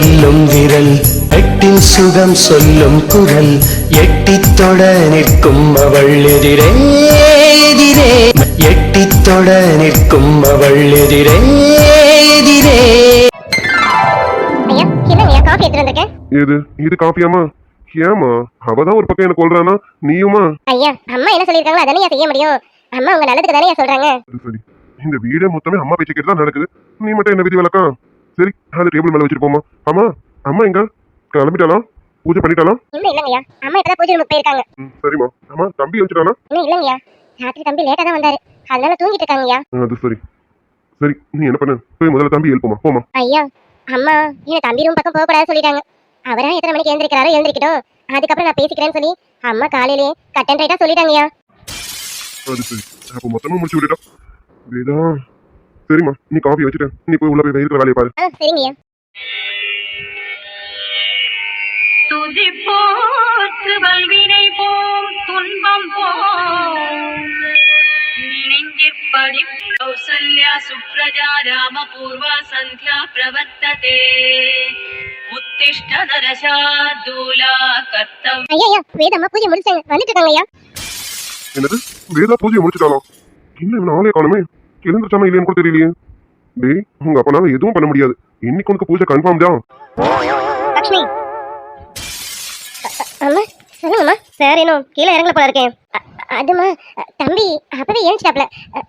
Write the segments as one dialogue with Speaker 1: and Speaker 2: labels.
Speaker 1: சுகம் வெல்லும் விரல் எட்டின் சுகம் சொல்லும் குரல் எட்டித் தொட நிற்கும் அவள் எதிரே எதிரே. எட்டித் தொட நிற்கும் அவள் எதிரே எதிரே.
Speaker 2: வந்திருக்கேன்
Speaker 3: இது இது காஃபியாமா ஏமா அவதான் ஒரு பக்கம் எனக்கு கொள்றானா? நீயுமா
Speaker 2: ஐயா அம்மா என்ன சொல்லியிருக்காங்களோ அதானே செய்ய முடியும். அம்மா உங்க நல்லதுக்கு தானே சொல்றாங்க.
Speaker 3: சரி இந்த வீடே மொத்தமே அம்மா பேச்சு கேட்டு தான் நடக்குது. நீ மட்டும் என்ன விதி விளக்கம்? சரி அது டேபிள் மேல வச்சுட்டு போமா அம்மா அம்மா எங்க? கிளம்பிட்டாலாம் பூஜை பண்ணிட்டாலாம்
Speaker 2: இல்லைங்கய்யா. அம்மா இப்பதான் பூஜை ரூமுக்கு போயிருக்காங்க.
Speaker 3: ம், சரிம்மா. அம்மா தம்பி வச்சுட்டானா
Speaker 2: இன்னும் இல்லைங்கய்யா. ராத்திரி தம்பி லேட்டா தான் வந்தாரு. அதனால தூங்கிட்டு இருக்காங்கய்யா.
Speaker 3: அது சரி. சரி நீ என்ன பண்ணு? போய் முதல்ல தம்பி எழுப்புமா போமா
Speaker 2: ஐயா அம்மா என்ன தம்பி ரூம் பக்கம் போக கூடாதுன்னு சொல்லிட்டாங்க. அவரா எத்தனை மணிக்கு எழுந்திருக்கிறாரோ எழுந்திருக்கட்டும். அதுக்கப்புறம் நான் பேசிக்கிறேன்னு சொல்லி அம்மா காலையிலேயே கட் அண்ட் ரைட்டா சொல்லிட்டாங்கய்யா.
Speaker 3: அது சரி. அப்போ மொத்தமா முடிச்சு விட்டுட்டா வேதா சரிம்மா நீ காஃபி வச்சுட்டு நீ போய் உள்ள போய் இருக்கிற வேலையை பாரு.
Speaker 2: ஆ சரிங்கய்யா.
Speaker 4: துதி போற்று வல்வினை போம் துன்பம் போம் நினைஞ்சிற்படி கௌசல்யா சுப்ரஜா ராம பூர்வா சந்தியா பிரவர்த்ததே. உத்திஷ்ட நரசார்தூலா கர்த்தவ்
Speaker 2: ஐயா ஐயா வேதம்மா பூஜை முடிச்சாங்க. வந்துட்டு இருக்காங்க ஐயா
Speaker 3: என்னது? வேதா பூஜையை முடிச்சுட்டாலாம் இன்னும் ஆளே காணுமே. எழுந்திருச்சாம இல்லையான்னு கூட தெரியலையே. டேய் உங்க அப்பனால எதுவும் பண்ண முடியாது. இன்னைக்கு உனக்கு பூஜை கன்ஃபார்ம் தான்.
Speaker 2: லக்ஷ்மி. அ- அ- அம்மா சொல்லுங்கம்மா. சார் இன்னும் கீழே இறங்கல போல இருக்கேன். அதுமா தம்பி அப்பவே ஏஞ்சிட்டாப்ல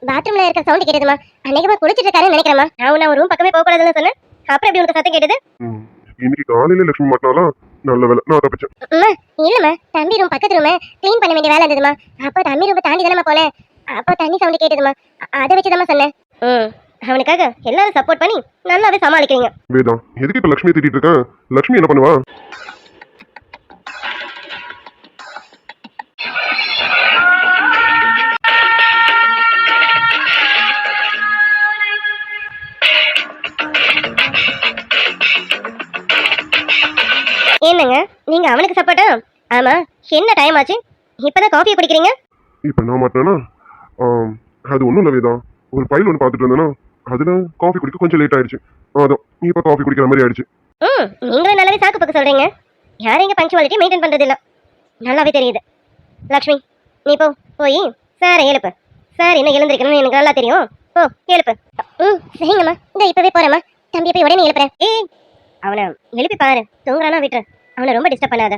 Speaker 2: பாத்ரூம்ல இருக்க சவுண்ட் கேட்டதுமா அன்னைக்குமா குளிச்சிட்டு இருக்காருன்னு நினைக்கிறேம்மா. நான் நான் ரூம் பக்கமே போக கூடாதுன்னு சொன்னேன். அப்புறம் எப்படி உனக்கு சத்தம் கேட்டது?
Speaker 3: இன்னைக்கு காலையில லட்சுமி மாட்டினாலாம் நல்ல வேலை. நான் தப்பிச்சேன்.
Speaker 2: அம்மா இல்லம்மா தம்பி ரூம் பக்கத்து ரூம் க்ளீன் பண்ண வேண்டிய வேலை இருந்ததுமா அப்போ தம்பி ரூம் தாண்டி தானே போல அப்போ தண்ணி சவுண்ட் கேட்டதுமா. அதை வச்சு சொன்னேன். ம் அவனுக்காக எல்லாரும் சப்போர்ட் பண்ணி நல்லாவே சமாளிக்கிறீங்க.
Speaker 3: வேதா எதுக்கு இப்ப லட்சுமி திட்டிட்டு இருக்கேன் லட்சுமி என்ன பண்ணுவா?
Speaker 2: என்னங்க நீங்க அவனுக்கு சப்போர்ட்டா ஆமா என்ன டைம் ஆச்சு? இப்பதான் காஃபி குடிக்கிறீங்க?
Speaker 3: இப்ப நான் மாட்டினா அது ஒன்றும் இல்ல வேதா. ஒரு ஃபைல் ஒன்று பார்த்துட்டு இருந்தேன்னா அதில் காஃபி குடிக்க கொஞ்சம் லேட் ஆயிடுச்சு. அதான். நீ காஃபி குடிக்கிற மாதிரி ஆயிடுச்சு.
Speaker 2: ம் நீங்களும் நல்லாவே சாக்கு பக்கம் சொல்றீங்க. யாரும் இங்கே பங்க்சுவாலிட்டி மெயின்டைன் பண்றது நல்லாவே தெரியுது. லக்ஷ்மி நீ போ போய் சார் எழுப்பு. சார் என்ன எழுந்திருக்கணும்னு எனக்கு நல்லா தெரியும். ஓ எழுப்பு. ம் சரிங்கம்மா. இந்த இப்பவே போகிறேம்மா தம்பி போய் உடனே எழுப்புறேன். ஏய் அவனை எழுப்பி பாரு. தூங்குறானா விட்டுரு. அவனை ரொம்ப டிஸ்டர்ப் பண்ணாத.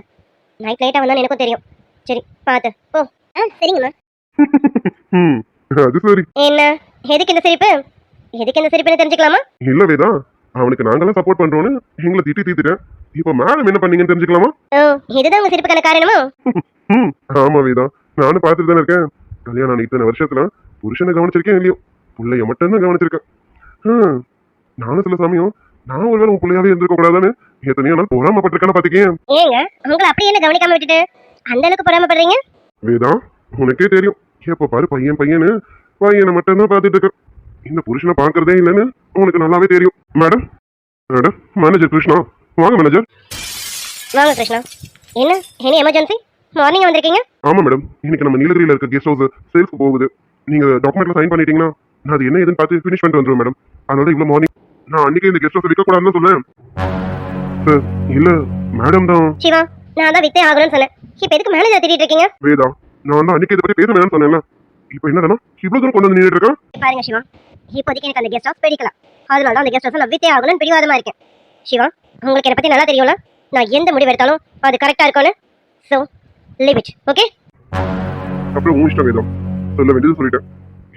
Speaker 2: நைட் லைட்டாக வந்தான்னு எனக்கும் தெரியும். சரி பார்த்து போ. ஆ சரிங்கம்மா.
Speaker 3: அது சரி.
Speaker 2: என்ன? எதுக்கு இந்த சிரிப்பு? எதுக்கு இந்த சிரிப்புன்னு தெரிஞ்சுக்கலாமா?
Speaker 3: இல்ல வேதா அவனுக்கு நாங்கெல்லாம் சப்போர்ட் பண்றோம்னு எங்களை திட்டி தீத்துட்டேன் இப்ப மேடம் என்ன பண்ணீங்கன்னு தெரிஞ்சுக்கலாமா?
Speaker 2: இதுதான் உங்க சிரிப்புக்கான காரணமோ?
Speaker 3: ஆமா வேதா நானும் பார்த்துட்டு தானே இருக்கேன். கல்யாணம் இத்தனை வருஷத்துல புருஷனை கவனிச்சிருக்கேன் இல்லையோ? பிள்ளைய மட்டும்தான் கவனிச்சிருக்கேன். ஹம், நானும் சில சமயம் நான் ஒருவேளை உன் பிள்ளையாவே இருந்திருக்க கூடாதான்னு எத்தனையோ நாள் பொறாமப்பட்டிருக்கேன்னு பாத்துக்கேன்
Speaker 2: ஏங்க உங்களை அப்படியே என்ன கவனிக்காம விட்டுட்டு அந்த அளவுக்கு பொறாமப்படுறீங்க?
Speaker 3: வேதா உனக்கே தெரியும். எப்ப பாரு பையன் பையனு பையனை மட்டும்தான் பார்த்துட்டு இருக்க. இந்த புருஷனை பார்க்கறதே இல்லைன்னு உனக்கு நல்லாவே தெரியும். Madam madam manager Krishna. வாங்க மேனேஜர்
Speaker 2: வாங்க கிருஷ்ணா. என்ன? எனி எமர்ஜென்சி மார்னிங் வந்திருக்கீங்க?
Speaker 3: ஆமா மேடம் இன்னைக்கு நம்ம நீலகிரியில இருக்க கெஸ்ட் ஹவுஸ் சேல்ஸ்க்கு போகுது. நீங்க டாக்குமெண்ட்ல சைன் பண்ணிட்டீங்கன்னா நான் அது என்ன ஏதுன்னு பார்த்து ஃபினிஷ் பண்ணிட்டு வந்துருவேன் மேடம் அதனால இவ்வளவு மார்னிங் நான் அன்னைக்கே இந்த கெஸ்ட் ஹவுஸ் விற்க கூடாதுன்னு சொன்னேன். சார் இல்ல மேடம் தான்.
Speaker 2: சிவா நான் தான் வித்தே ஆகணும்னு சொன்னேன். இப்போ எதுக்கு மேனேஜர் திட்டிட்டு இருக்கீங்க?
Speaker 3: வேதா நான் தான் அன்னைக்கு இதை பத்தி பேச வேணும்னு சொன்னேன்ல. இப்போ என்னடா இவ்வளவு தூரம் கொண்டு வந்து நின்றுட்டு இருக்கேன்
Speaker 2: பாருங்க சிவா. இப்போதைக்கு எனக்கு அந்த கெஸ்ட் ஹவுஸ் பிடிக்கலாம் அதனால தான் அந்த கெஸ்ட் ஹவுஸ் நான் வித்தே ஆகணும்னு பிடிவாதமா இருக்கேன். சிவா உங்களுக்கு என்னை பத்தி நல்லா தெரியும்ல? நான் எந்த முடிவு எடுத்தாலும் அது கரெக்டா இருக்கும்னு. ஸோ லிவ் இட் ஓகே
Speaker 3: அப்புறம் உன் இஷ்டம் வேதம் சொல்ல வேண்டியது சொல்லிட்டேன்.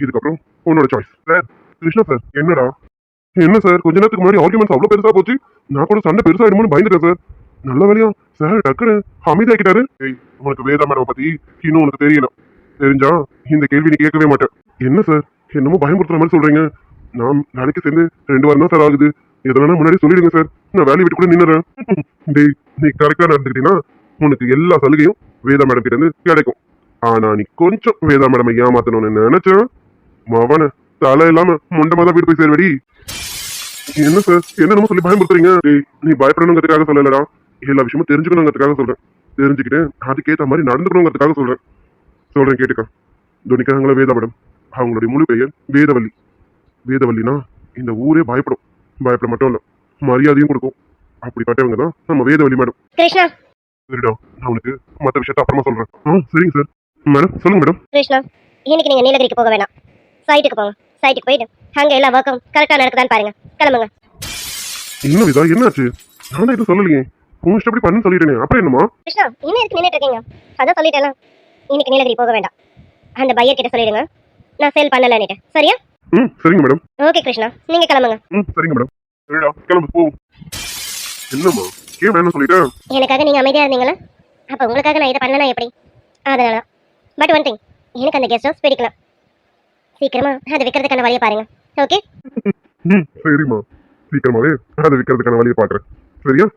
Speaker 3: இதுக்கப்புறம் உன்னோட சாய்ஸ் சார் கிருஷ்ணா சார் என்னடா? என்ன சார் கொஞ்ச நேரத்துக்கு முன்னாடி ஆர்குமெண்ட்ஸ் அவ்வளவு பெருசா போச்சு. நான் கூட சண்டை பெருசாயிடுமோன்னு பயந்துட்டேன் சார் நல்ல வேலையா? சார் டக்குனு அமைதியாக்கிட்டாரு ஏய் உனக்கு வேதா மேடம் பத்தி இன்னும் உனக்கு தெரியல. தெரிஞ்சா இந்த கேள்வி நீ கேட்கவே மாட்டேன் என்ன சார்? என்னமோ பயமுறுத்துற மாதிரி சொல்றீங்க. நான் நாளைக்கு சேர்ந்து ரெண்டு வாரம் தான் சார் ஆகுது. எதனா முன்னாடி சொல்லிடுங்க சார். நான் வேலையை விட்டு கூட நின்னுறேன். டேய் நீ கரெக்டா நடந்துக்கிட்டீங்கன்னா உனக்கு எல்லா சலுகையும் வேதா மேடம் கிட்ட இருந்து கிடைக்கும். ஆனா நீ கொஞ்சம் வேதா மேடம் ஏமாத்தணும்னு நினைச்சேன் மவன தலை இல்லாம முண்டமா தான் வீடு போய் சேர்வடி. என்ன சார்? என்னென்னமோ சொல்லி பயன்படுத்துறீங்க டேய், நீ பயப்படணுங்கிறதுக்காக சொல்லலடா. எல்லா விஷயமும் தெரிஞ்சுக்கணுங்கிறதுக்காக சொல்றேன். தெரிஞ்சுக்கிட்டு அதுக்கேத்த மாதிரி நடந்துக்கணுங்கிறதுக்காக சொல்றேன். சொல்றேன் கேட்டுக்க. துணிக்காங்களா வேதா மேடம் அவங்களுடைய முழு பெயர் வேதவல்லி. வேதவல்லினா இந்த ஊரே பயப்படும். பயப்பட மட்டும் இல்ல மரியாதையும் கொடுக்கும். அப்படிப்பட்டவங்க தான் நம்ம வேதவழி மேடம்.
Speaker 2: கிருஷ்ணா.
Speaker 3: சரிடா நான் உனக்கு மற்ற விஷயத்த அப்புறமா சொல்றேன். ஆ சரிங்க சார். மேடம் சொல்லுங்க மேடம்.
Speaker 2: கிருஷ்ணா இன்னைக்கு நீங்க நீலகிரிக்கு போக வேணாம். சைட்டுக்கு போங்க. சைட்டுக்கு போயிட்டு அங்க எல்லா ஒர்க்கும் கரெக்டா நடக்குதான்னு பாருங்க. கிளம்புங்க.
Speaker 3: என்ன விதா என்னாச்சு? நான் எதுவும் சொல்லலையே. உங்க இஷ்டப்படி பண்ணுன்னு சொல்லிட்டேனே அப்புறம் என்னமா
Speaker 2: கிருஷ்ணா இன்னும் எதுக்கு நின்றுட்டு இருக்கீங்க? அதான் சொல்லிட்டேன் இன்னைக்கு நீலகிரி போக வேண்டாம். அந்த பையர் கிட்ட சொல்லிடுங்க. நான் சேல் பண்ணலன்னுட்டு. சரியா?
Speaker 3: ம் சரிங்க மேடம்
Speaker 2: ஓகே கிருஷ்ணா. நீங்க கிளம்புங்க.
Speaker 3: ம் சரிங்க மேடம் சரிடா கிளம்பு போ. என்னம்மா? ஏன் வேணும் சொல்லிட்டேன்?
Speaker 2: எனக்காக நீங்க அமைதியா இருந்தீங்களா? அப்ப உங்களுக்காக நான் இதை பண்ணனா எப்படி? அதனால பட் ஒன் திங் எனக்கு அந்த கெஸ்ட் ஹவுஸ் பிடிக்கல. சீக்கிரமா அதை விற்கிறதுக்கான வழியை பாருங்க. ஓகே
Speaker 3: ம் சரிம்மா. சீக்கிரமாவே அதை விற்கிறதுக்கான வழியை பார்க்குறேன் சரியா?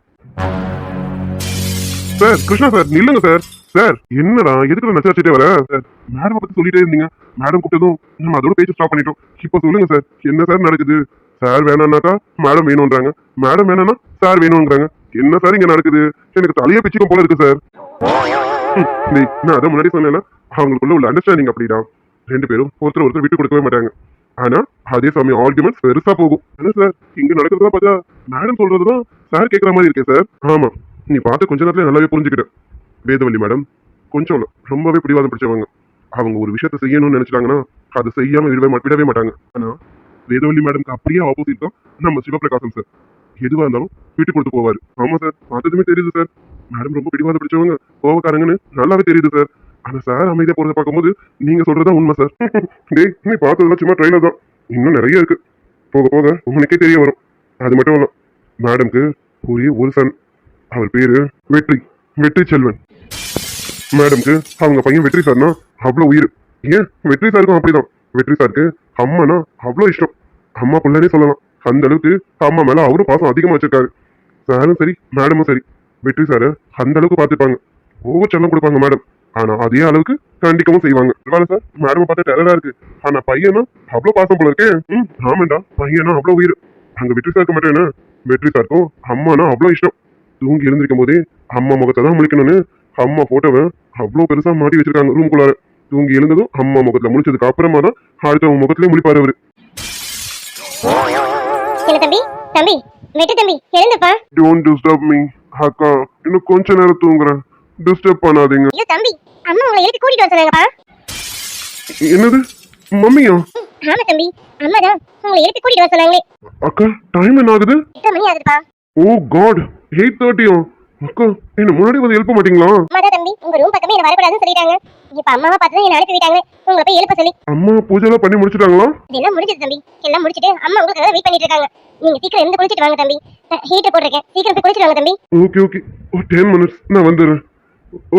Speaker 3: சார் கிருஷ்ணா சார் நில்லுங்க சார் சார் என்னடா எதுக்கு நச்சு வச்சுட்டே வர? சார் மேடம் பத்தி சொல்லிட்டே இருந்தீங்க. மேடம் கூப்பிட்டதும் நம்ம அதோட பேச்சு ஸ்டாப் பண்ணிட்டோம். இப்போ சொல்லுங்க சார் என்ன சார் நடக்குது? சார் வேணாம்னாக்கா மேடம் வேணும்ன்றாங்க. மேடம் வேணாம்னா சார் வேணும்ன்றாங்க. என்ன சார் இங்க நடக்குது? எனக்கு தலையே பிச்சுக்கும் போல இருக்கு சார் நான் அதை முன்னாடி சொன்னேன்னா அவங்களுக்குள்ள உள்ள அண்டர்ஸ்டாண்டிங் அப்படிடா. ரெண்டு பேரும் ஒருத்தர் ஒருத்தர் விட்டு கொடுக்கவே மாட்டாங்க. ஆனா அதே சமயம் ஆர்குமெண்ட்ஸ் பெருசா போகும். என்ன சார் இங்க நடக்கிறதா பார்த்தா மேடம் சொல்றதுதான் சார் கேட்குற மாதிரி இருக்கே சார் ஆமா நீ பார்த்து கொஞ்ச நேரத்துல நல்லாவே புரிஞ்சுக்கிட்ட. வேதவள்ளி மேடம் கொஞ்சம் ரொம்பவே பிடிவாதம் பிடிச்சவங்க. அவங்க ஒரு விஷயத்த செய்யணும்னு நினைச்சிட்டாங்கன்னா அதை செய்யாம விடவே மா- விடவே மாட்டாங்க. ஆனா வேதவள்ளி மேடம்க்கு அப்படியே ஆப்போசிட் தான் நம்ம சிவபிரகாசம் சார் எதுவா இருந்தாலும் விட்டு கொடுத்து போவார். ஆமா சார் பார்த்ததுமே தெரியுது சார் மேடம் ரொம்ப பிடிவாத பிடிச்சவங்க கோவக்காரங்கன்னு நல்லாவே தெரியுது சார் ஆனா சார் அமைதியா போறதை பார்க்கும்போது நீங்க சொல்றதுதான் உண்மை சார் டேய் நீ பார்த்ததுலாம் சும்மா ட்ரெயிலர் தான். இன்னும் நிறைய இருக்கு. போக போக உங்களுக்கே தெரிய வரும். அது மட்டும் இல்லை மேடம்க்கு ஒரே ஒரு சன் அவர் பேரு வெற்றி வெற்றி செல்வன். மேடம்க்கு அவங்க பையன் வெற்றி சார்னா அவ்வளோ உயிர். ஏன்? வெற்றி சாருக்கும் அப்படிதான். வெற்றி சாருக்கு அம்மானா அவ்வளோ இஷ்டம். அம்மா பிள்ளைனே சொல்லலாம். அந்த அளவுக்கு அம்மா மேல அவரும் பாசம் அதிகமா வச்சிருக்காரு. சாரும் சரி மேடமும் சரி. வெற்றி சாரை அந்த அளவுக்கு பார்த்துப்பாங்க. ஒவ்வொரு செல்லம் கொடுப்பாங்க மேடம். ஆனா அதே அளவுக்கு கண்டிக்கவும் செய்வாங்க. வேலை சார் மேடம் பார்த்து டெரரா இருக்கு. ஆனா பையனா அவ்வளவு பாசம் போல இருக்கேன் ம் ஆமாண்டா பையனா அவ்வளவு உயிர். அங்க வெற்றி சாருக்கு மட்டும் என்ன? வெற்றி சாருக்கும் அம்மானா அவ்வளவு இஷ்டம். தூங்கி எழுந்திருக்கும் போதே அம்மா முகத்தை தான் முழிக்கணும்னு அம்மா போட்டோவை அவ்வளோ பெருசா மாட்டி வச்சிருக்காங்க ரூம்குள்ளார தூங்கி எழுந்ததும் அம்மா முகத்துல முழிச்சதுக்கு அப்புறமா தான் அடுத்தவங்க முகத்திலே முழிப்பாரு அவரு.
Speaker 2: தம்பி தம்பி வெட்டு தம்பி எழுந்துப்பா.
Speaker 3: டோன்ட் டிஸ்டர்ப் மீ அக்கா இன்னும் கொஞ்ச நேரம் தூங்குறேன். டிஸ்டர்ப் பண்ணாதீங்க.
Speaker 2: ஐயோ தம்பி அம்மா உங்களை எழுப்பி கூட்டிட்டு வர சொன்னாங்கப்பா.
Speaker 3: என்னது? மம்மியா?
Speaker 2: ஆமா தம்பி அம்மா தான் உங்களை எழுப்பி கூட்டிட்டு வர சொன்னாங்களே.
Speaker 3: அக்கா டைம் என்ன ஆகுது
Speaker 2: எத்தனை மணி ஆகுதுப்பா.
Speaker 3: ஓ காட் எயிட் தேர்ட்டியா அக்கா என்ன முன்னாடி வந்து எழுப்ப மாட்டீங்களா?
Speaker 2: தான் தம்பி உங்க ரூம் பக்கமே என்ன வரக்கூடாதுன்னு சொல்லிட்டாங்க. இப்ப அம்மாவை பார்த்து என்ன அனுப்பி விட்டாங்க. உங்களை போய் எழுப்ப சொல்லி.
Speaker 3: அம்மா பூஜை எல்லாம் பண்ணி முடிச்சிட்டாங்களா?
Speaker 2: இதெல்லாம் முடிஞ்சது தம்பி. எல்லாம் முடிச்சிட்டு அம்மா உங்களுக்கு வெயிட் பண்ணிட்டு இருக்காங்க. நீங்க சீக்கிரம் இருந்து குளிச்சிட்டு வாங்க தம்பி. ஹீட்டர் போட்டிருக்கேன். சீக்கிரம் போய் குளிச்சிட்டு வாங்க தம்பி.
Speaker 3: ஓகே ஓகே ஒரு டென் மினிட்ஸ் நான் வந்துடுறேன்.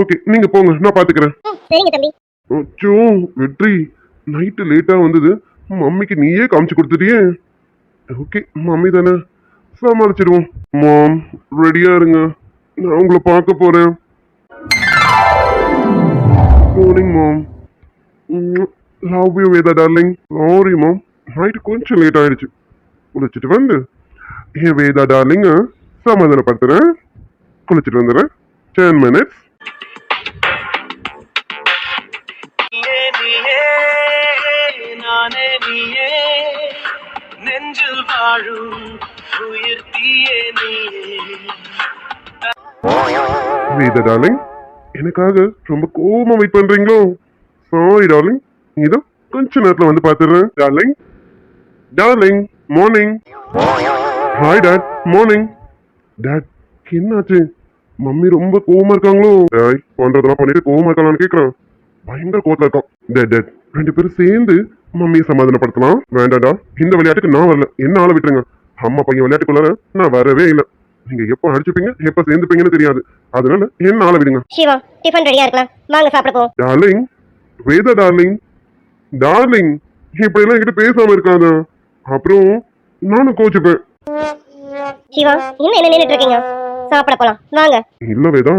Speaker 3: ஓகே நீங்க போங்க. நான் பாத்துக்கிறேன்.
Speaker 2: ம், சரிங்க தம்பி.
Speaker 3: அச்சோ வெற்றி. நைட்டு லேட்டா வந்தது. மம்மிக்கு நீயே காமிச்சு கொடுத்துட்டியே. ஓகே மம்மி தானே. சமாளிச்சிடுவோம். மாம் ரெடியா இருங்க. நான் உங்களை பார்க்க போறேன். Morning mom. Love you Veda darling sorry mom. Night கொஞ்சம் லேட் ஆயிடுச்சு. குளிச்சுட்டு வந்து. ஏன் வேதா டார்லிங்க சமாதானப்படுத்துறேன். குளிச்சுட்டு வந்துடுறேன். டென் மினிட்ஸ்
Speaker 5: நெஞ்சில் வாழும்
Speaker 3: வேதா டார்லிங் எனக்காக ரொம்ப கோவமா வெயிட் பண்றீங்களோ? சாரி டார்லிங் இதோ கொஞ்ச நேரத்துல வந்து பாத்துறேன் darling darling morning hi dad morning dad என்னாச்சு? மம்மி ரொம்ப கோவமா இருக்காங்களோ? டாய் பண்றதெல்லாம் பண்ணிட்டு கோவமா இருக்காங்களான்னு கேக்குறான். பயங்கர கோவத்துல இருக்கான். டேட் டேட் ரெண்டு பேரும் சேர்ந்து மம்மியை சமாதானப்படுத்தலாம். வேண்டாடா இந்த விளையாட்டுக்கு நான் வரல. என்ன ஆள விட்டுருங்க. அம்மா பையன் விளையாட்டுக்குள்ளார நான் வரவே இல்லை. நீங்க எப்போ அடிச்சுப்பீங்க எப்போ சேர்ந்துப்பீங்கன்னு தெரியாது. அதனால என்ன ஆள விடுங்க.
Speaker 2: சிவா டிஃபன் ரெடியா இருக்கலாம் வாங்க சாப்பிட போவோம்.
Speaker 3: டார்லிங் வேதா டார்லிங் டார்லிங் இப்படி எல்லாம் என்கிட்ட பேசாம இருக்காத. அப்புறம் நானும் கோச்சுப்பேன்.
Speaker 2: சிவா இன்னும் என்ன நின்னுட்டு இருக்கீங்க? சாப்பிட போலாம். வாங்க.
Speaker 3: இல்ல வேதா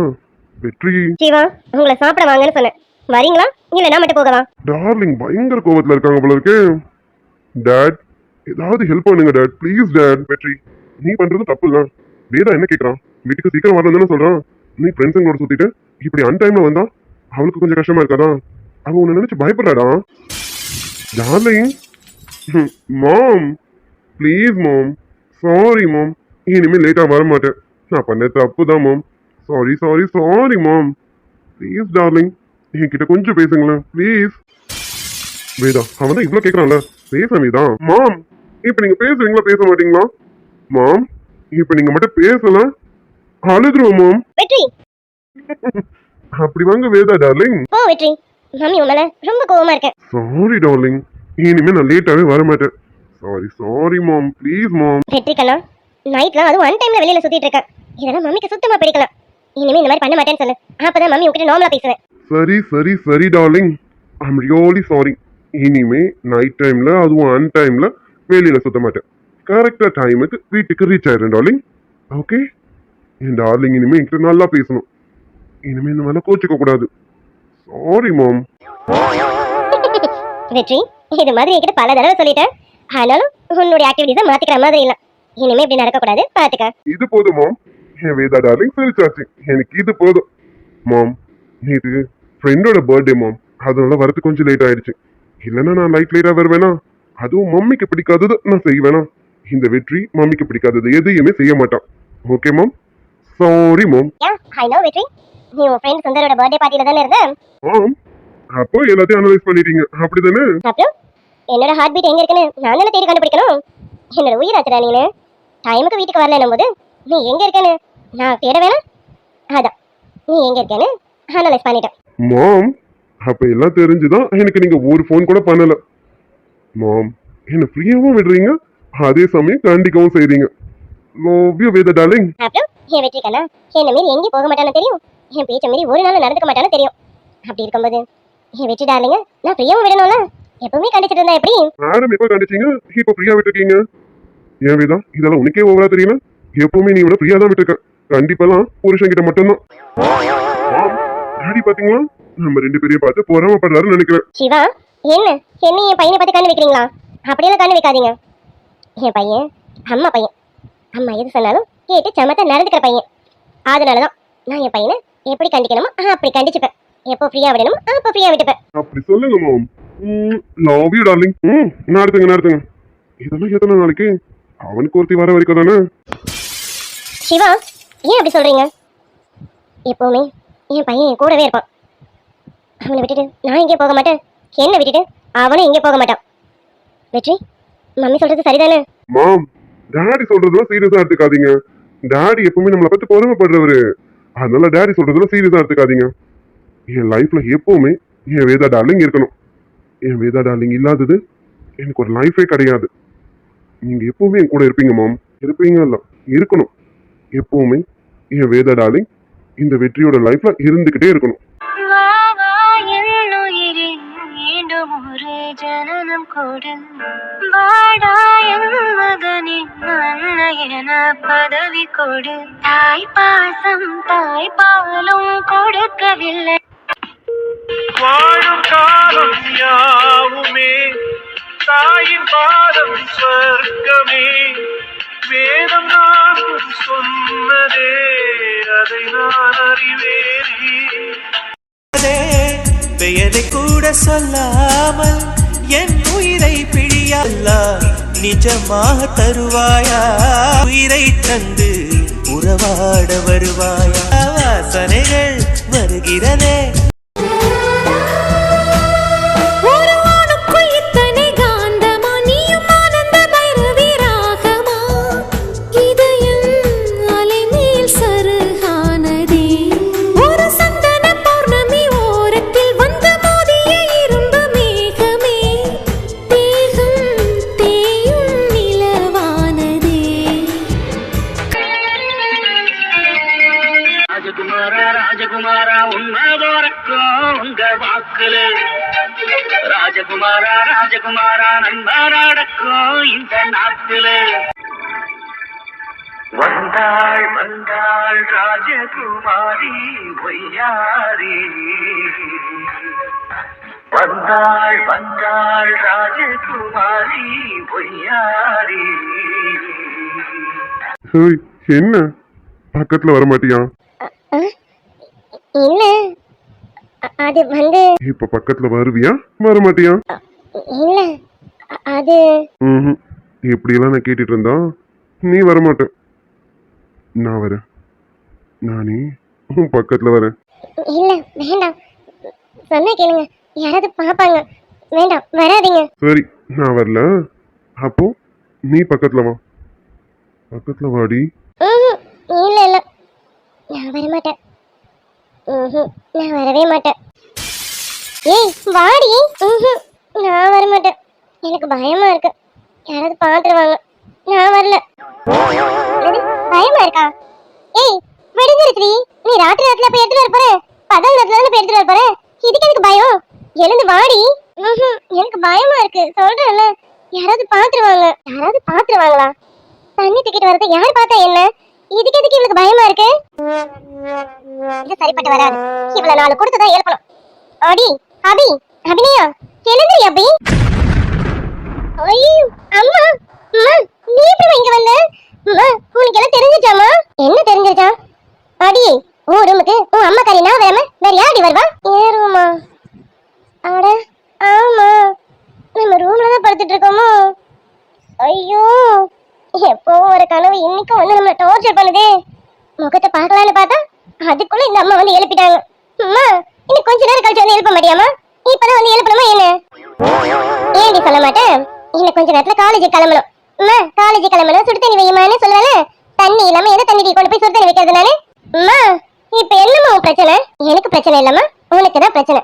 Speaker 3: வெற்றி.
Speaker 2: சிவா உங்களை சாப்பிட வாங்கன்னு சொன்னேன். வரீங்களா? இல்ல நான் மட்டும் போகலாம்
Speaker 3: டார்லிங் பயங்கர கோவத்துல இருக்காங்க போல இருக்கு. டாட் ஏதாவது ஹெல்ப் பண்ணுங்க டேட் ப்ளீஸ் டேட் வெற்றி. நீ பண்றது தப்பு இல்ல வேதா என்ன கேக்குறான் வீட்டுக்கு சீக்கிரம் வரலன்னு சொல்றான் நீ ஃப்ரெண்ட்ஸுங்களோட சுத்திட்டு இப்படி அன் டைம்ல வந்தா அவளுக்கு கொஞ்சம் கஷ்டமா இருக்காதா? அவ உன்னை நினைச்சு பயப்படுறாடா. Darling mom please mom sorry mom இனிமேல் லேட்டா வர மாட்டேன் நான் பண்ண தப்பு தான் mom sorry sorry sorry mom please darling என்கிட்ட கொஞ்சம் பேசுங்களேன் ப்ளீஸ் வேதா அவன் தான் இவ்வளோ கேட்குறான்ல பேச வேதா மாம் இப்போ நீங்க பேசுறீங்களா பேச மாட்டீங்களா? மாம் இப்போ நீங்க மட்டும் பேசல. அழுதுருவோம் மாம்
Speaker 2: வெற்றி.
Speaker 3: அப்படி வாங்க வேதா டார்லிங்
Speaker 2: போ வெற்றி. மம்மி உன் மேல ரொம்ப கோவமா இருக்கேன்
Speaker 3: சாரி டார்லிங் இனிமே நான் லேட்டாவே வர மாட்டேன் sorry sorry mom please mom
Speaker 2: Vetri கண்ணா நைட்லாம் அதுவும் ஒன் டைம்ல வெளியில சுத்திட்டு இருக்கேன் இதெல்லாம் மம்மிக்கு சுத்தமா பிடிக்கல இனிமே இந்த மாதிரி பண்ண மாட்டேன்னு சொல்லு. அப்பதான் மம்மி உங்ககிட்ட நார்மலா பேசுவேன்.
Speaker 3: சரி சரி சரி டார்லிங் ஐம் ரியலி சாரி இனிமே நைட் டைம்ல அதுவும் அன் டைம்ல வெளியில சுத்த மாட்டேன். கரெக்டா டைமுக்கு வீட்டுக்கு ரீச் ஆயிடுறேன் டார்லிங் ஓகே என் டார்லிங் இனிமே என்கிட்ட நல்லா பேசணும். இனிமே இந்த மேல கோச்சிக்க கூடாது. சாரி மாம்
Speaker 2: வெற்றி இது மாதிரி என்கிட்ட பல தடவை சொல்லிட்டேன். ஆனாலும் உன்னுடைய ஆக்டிவிட்டிஸை மாத்திக்கிற மாதிரி இல்ல. இனிமே இப்படி நடக்கக்கூடாது பாத்துக்க.
Speaker 3: இது போதும் மாம் என் வேதா டார்லிங் சிரிச்சாச்சு. எனக்கு இது போதும். மாம் நேற்று ஃப்ரெண்டோட பர்த்டே மாம் அதனால வரது கொஞ்சம் லேட் ஆயிடுச்சு. இல்லைன்னா நான் லைட் லேட்டா வருவேனா? அதுவும் மம்மிக்கு பிடிக்காதது நான் செய்வேனா? இந்த வெற்றி மம்மிக்கு பிடிக்காதது எதையுமே செய்ய மாட்டான். Okay mom sorry mom
Speaker 2: no Vetri. நீ உன் ஃப்ரெண்ட் சுந்தரோட பர்த்டே பார்ட்டில தானே இருந்த?
Speaker 3: ஆம் அப்போ எல்லாத்தையும் அனலைஸ் பண்ணிட்டீங்க. அப்படிதானே?
Speaker 2: அப்புறம் என்னோட ஹார்ட் பீட் எங்க இருக்குன்னு நான் தானே தேடி கண்டுபிடிக்கணும்? என்னோட உயிர் ஆச்சுடா நீனு. டைமுக்கு வீட்டுக்கு வரலன்னும் போது நீ எங்க இருக்கேன்னு? நான் தேட வேணாம் அதான். நீ எங்க இருக்கேன்னு அனலைஸ் பண்ணிட்டேன்.
Speaker 3: மாம் அப்ப எல்லாம் தெரிஞ்சுதான் எனக்கு நீங்க ஒரு ஃபோன் கூட பண்ணல. மாம் என்ன ஃப்ரீயாவும் விடுறீங்க? அதே சமயம் கண்டிக்கவும் செய்றீங்க. Love you Veda darling.
Speaker 2: அப்புறம் என் வெற்றி கண்ணா? என்ன மீறி எங்கேயும் போக மாட்டானு தெரியும்? என் பேச்ச மீறி ஒரு நாள் நடந்துக்க மாட்டானு தெரியும். அப்படி இருக்கும்போது என் வெற்றி டார்லிங்க நான் ஃப்ரீயாவும் விடணும்ல? எப்பவுமே கண்டிச்சிட்டு இருந்தா எப்படி?
Speaker 3: மேடம் எப்ப கண்டிச்சீங்க? இப்ப ஃப்ரீயா விட்டுருக்கீங்க ஏன் வேதா இதெல்லாம் உனக்கே ஓவரா தெரியல எப்பவுமே நீ இவனை ஃப்ரீயா தான் விட்டுருக்க. கண்டிப்பாலாம் புருஷன் கிட்ட மட்டும்தான் டாடி பாத்தீங்களா? நம்ம ரெண்டு பேரையும் பார்த்து பொறாமப்படுறாருன்னு நினைக்கிறேன்.
Speaker 2: சிவா என்ன? என்ன என் பையனை பார்த்து கண்ணு வைக்கிறீங்களா? அப்படியெல்லாம் கண்ணு வைக்காதீங்க. என் பையன் அம்மா பையன். அம்மா எது சொன்னாலும் கேட்டு சமத்தை நடந்துக்கிற பையன். அதனால தான் நான் என் பையனை எப்படி கண்டிக்கணுமோ அப்படி கண்டிச்சுப்பேன். எப்போ ஃப்ரீயாக விடணுமோ அப்போ ஃப்ரீயாக விட்டுப்பேன்.
Speaker 3: அப்படி சொல்லுங்க மாம் லவ் யூ டார்லிங் ம் நடத்துங்க நடத்துங்க. இதெல்லாம் எத்தனை நாளைக்கு? அவனுக்கு ஒருத்தி வர வரைக்கும் தானே?
Speaker 2: சிவா ஏன் அப்படி சொல்கிறீங்க எப்போவுமே என் பையன் என் கூடவே இருப்பான். அவனை விட்டுட்டு நான் எங்கேயும் போக மாட்டேன். என்ன விட்டுட்டு? அவனும் எங்கேயும் போக மாட்டான். வெற்றி மம்மி சொல்றது சரிதானே?
Speaker 3: மாம் டாடி சொல்றதெல்லாம் சீரியஸா எடுத்துக்காதீங்க. டாடி எப்பவுமே நம்மளை பத்தி பொறுமைப்படுறவரு. அதனால டாடி சொல்றதெல்லாம் சீரியஸா எடுத்துக்காதீங்க. என் லைஃப்ல எப்பவுமே என் வேதா டார்லிங் இருக்கணும். என் வேதா டார்லிங் இல்லாதது எனக்கு ஒரு லைஃபே கிடையாது. நீங்க எப்பவுமே என் கூட இருப்பீங்க மாம். இருப்பீங்க இல்ல இருக்கணும். எப்பவுமே என் வேதா டார்லிங் இந்த வெற்றியோட லைஃப்ல இருந்துகிட்டே இருக்கணும்.
Speaker 6: ஜனனம் கொடு. வாடா என் மகனே அன்னையன பதவி கொடு. தாய் பாசம் தாய் பாலும் கொடுக்கவில்லை.
Speaker 5: வாழும் காலம் யாவுமே தாயின் பாதம் சொர்க்கமே. வேதம் நான்கும் சொன்னதே அதை நான் அறிவேனே.
Speaker 7: பெயரை கூட சொல்லாமல் என் உயிரை பிழியல்லா நிஜமாக தருவாயா? உயிரை தந்து உறவாட வருவாயா? வாசனைகள் வருகிறதே.
Speaker 5: ராஜகுமாரா ராஜகுமாரா உண்மை போறக்கும் உங்க வாக்குல. ராஜகுமாரா ராஜகுமாரா நன்மை இந்த நாட்டுல. வந்தாள் வந்தாள் ராஜகுமாரி பொய்யாரி. வந்தாள் வந்தாள் ராஜகுமாரி
Speaker 3: பொய்யாரி. என்ன? பக்கத்துல வர மாட்டியா
Speaker 2: இல்லை அது வந்து
Speaker 3: இப்ப பக்கத்துல வருவியா? வர மாட்டியா
Speaker 2: இல்லை. அது
Speaker 3: ம் இப்படியெல்லாம் நான் கேட்டுட்டு இருந்தா நீ வரமாட்ட. நான் வரேன். நானே உன் பக்கத்துல வரேன்.
Speaker 2: இல்ல வேண்டாம். சொன்னா கேளுங்க. யாராவது பாப்பாங்க. வேண்டாம் வராதீங்க.
Speaker 3: சரி நான் வரல. அப்போ நீ பக்கத்துல வா. பக்கத்துல வாடி.
Speaker 2: நான் வரமாட்டேன். நான் வரவே மாட்டேன். ஏய் வாடி. நான் வர மாட்டேன் எனக்கு பயமா இருக்கு. யாராவது பாத்துருவாங்க. நான் வரல. பயமா இருக்கா? ஏய் விடுஞ்சிருச்சுடி. நீ ராத்திரி நேரத்துல போய் எடுத்துட்டு வர போற? பகல் நேரத்துல போய் எடுத்துட்டு வர போற? இதுக்கு எனக்கு பயம்? எழுந்து வாடி. எனக்கு பயமா இருக்கு. சொல்றேன்ல. யாராவது பாத்துருவாங்க. யாராவது பாத்துருவாங்களா? தண்ணி டிக்கெட் வரத யார் பார்த்தா என்ன? இதுக்கு எதுக்கு இவளுக்கு பயமா இருக்கு? இது சரிப்பட்டு வராது. இவ்வளவு நாலு கொடுத்துதான் எழுப்பணும் அடி அபி அபிநயா எழுந்திரி அபி. ஐயோ அம்மா அம்மா நீ எப்படி இங்க வந்த? அம்மா உனக்கு எல்லாம் தெரிஞ்சிச்சாமா என்ன தெரிஞ்சிருச்சா? அடி உன் ரூமுக்கு உன் அம்மா கறி நான் வராம வேற யாடி வருவா? ஏன் ரூமா அட ஆமா. நம்ம ரூம்ல தான் படுத்துட்டு இருக்கோமோ? ஐயோ. எப்போ ஒரு கனவு இன்னைக்கும் வந்து நம்மளை டார்ச்சர் பண்ணுதே? முகத்தை பார்க்கலான்னு பார்த்தா அதுக்குள்ள இந்த அம்மா வந்து எழுப்பிட்டாங்க. அம்மா இன்னும் கொஞ்ச நேரம் கழிச்சு வந்து எழுப்ப மாட்டியாமா இப்பதான் வந்து எழுப்பணுமா என்ன? ஏன்டி சொல்ல மாட்டேன் இன்னும் கொஞ்ச நேரத்துல காலேஜ் கிளம்பணும். அம்மா காலேஜ் கிளம்பணும். சுடு தண்ணி வையுமான்னு சொல்லுவேல தண்ணி இல்லாம எதை தண்ணி கொண்டு போய் சுடு தண்ணி வைக்கிறது நானு அம்மா இப்ப என்னம்மா உன் பிரச்சனை? எனக்கு பிரச்சனை இல்லம்மா. உனக்கு தான் பிரச்சனை.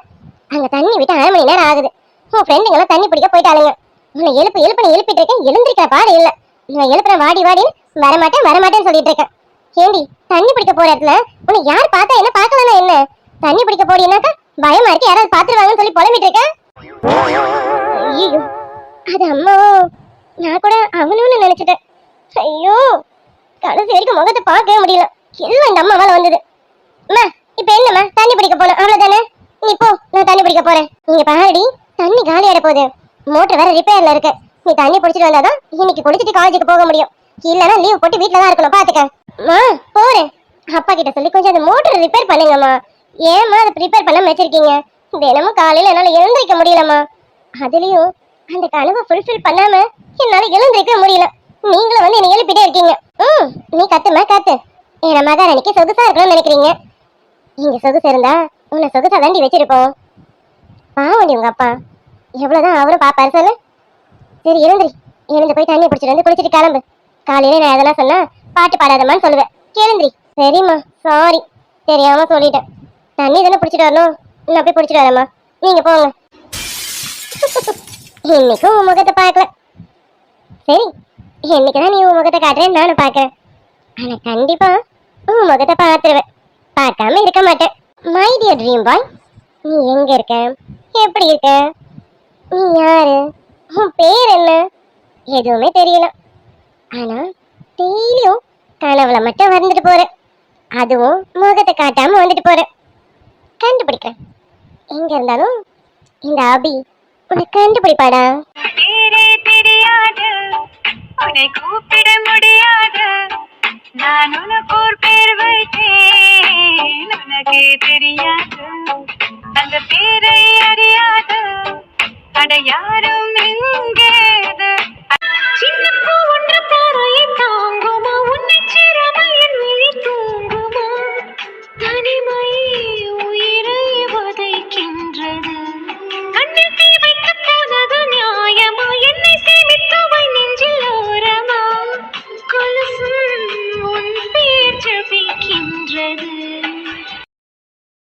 Speaker 2: அங்க தண்ணி விட்டு அரை மணி நேரம் ஆகுது. உன் ஃப்ரெண்டுங்க எல்லாம் தண்ணி பிடிக்க போயிட்டாளுங்க. உன்னை எழுப்பு எழுப்பு நீ எழுப்பிட்டு இருக்கேன். எழுந்திருக்கிற பாடு இல்ல. இவன் எழுப்புறேன் வாடி வாடின்னு வரமாட்டேன் வரமாட்டேன்னு சொல்லிட்டு இருக்கேன். ஏண்டி தண்ணி பிடிக்க போற இடத்துல உன்னை யார் பார்த்தா என்ன பார்க்கலன்னா என்ன? தண்ணி பிடிக்க போறீங்கன்னாக்கா பயமா இருக்கு யாராவது பாத்துருவாங்கன்னு சொல்லி புலம்பிட்டு இருக்கேன் ஐயோ அது அம்மா. நான் கூட அவனும்னு நினைச்சிட்டேன். ஐயோ கடைசி வரைக்கும் முகத்தை பார்க்கவே முடியல. எல்லாம் இந்த அம்மாவால வந்தது. அம்மா இப்ப என்னம்மா? தண்ணி பிடிக்க போனோம் அவ்வளவுதானே? நீ போ நான் தண்ணி பிடிக்க போறேன். நீங்க பாருடி தண்ணி காலியாட போகுது. மோட்டர் வேற ரிப்பேர்ல இருக்கு. நீ தண்ணி பிடிச்சிட்டு வந்தாதான் இன்னைக்கு குளிச்சுட்டு காலேஜுக்கு போக முடியும். இல்லனா லீவ் போட்டு வீட்ல தான் இருக்கணும் பாத்துக்க. மா போறேன். அப்பா கிட்ட சொல்லி கொஞ்சம் அந்த மோட்டர் ரிப்பேர் பண்ணுங்கம்மா. ஏம்மா அதை ப்ரிப்பேர் பண்ண வச்சிருக்கீங்க? தினமும் காலையில என்னால எழுந்திருக்க முடியலம்மா. அதுலயும் அந்த கனவை ஃபுல்ஃபில் பண்ணாம என்னால எழுந்திருக்க முடியல. நீங்களும் வந்து என்னை எழுப்பிட்டே இருக்கீங்க. ம் நீ கத்துமா கத்து. என் மகாராணிக்கு சொகுசா இருக்கணும்னு நினைக்கிறீங்க. இங்க சொகுசு இருந்தா உன்னை சொகுசா தாண்டி வச்சிருப்போம். பாவண்டி உங்க அப்பா. எவ்வளவுதான் அவரும் பாப்பாரு சொல்லு. சரி எழுந்திரி. எழுந்து போய் தண்ணி பிடிச்சிட்டு வந்து குளிச்சிட்டு கிளம்பு. காலையில நான் எதனா சொன்னா பாட்டு பாடாதமான்னு சொல்லுவேன். கேளுந்திரி சரிம்மா சாரி தெரியாம சொல்லிட்டேன். தண்ணி தானே பிடிச்சிட்டு வரணும். நான் போய் பிடிச்சிட்டு வரேம்மா. நீங்க போங்க. இன்னைக்கும் உன் முகத்தை பார்க்கல. சரி என்னைக்கு தான் நீ உன் முகத்தை காட்டுறேன்னு நானும் பார்க்கறேன். ஆனா கண்டிப்பா உன் முகத்தை பார்த்துருவேன். பார்க்காம இருக்க மாட்டேன். மை டியர் ட்ரீம் பாய் நீ எங்க இருக்க? எப்படி இருக்க? நீ யாரு? உன் பேர் என்ன? எதுவுமே தெரியல. ஆனா டெய்லியும் கனவுல மட்டும் வந்துட்டு போற. அதுவும் முகத்தை காட்டாம வந்துட்டு போற. கண்டுபிடிக்கிறேன் எங்க இருந்தாலும் இந்த அபி உனக்கு கண்டுபிடிப்பாடா?
Speaker 4: பேரே தெரியாது. உன்னை கூப்பிட முடியாது. நான் உனக்கு ஒரு பேர் வைத்தேன். உனக்கே தெரியாது. அந்த பேரை அறி அட யாரும் எங்கேது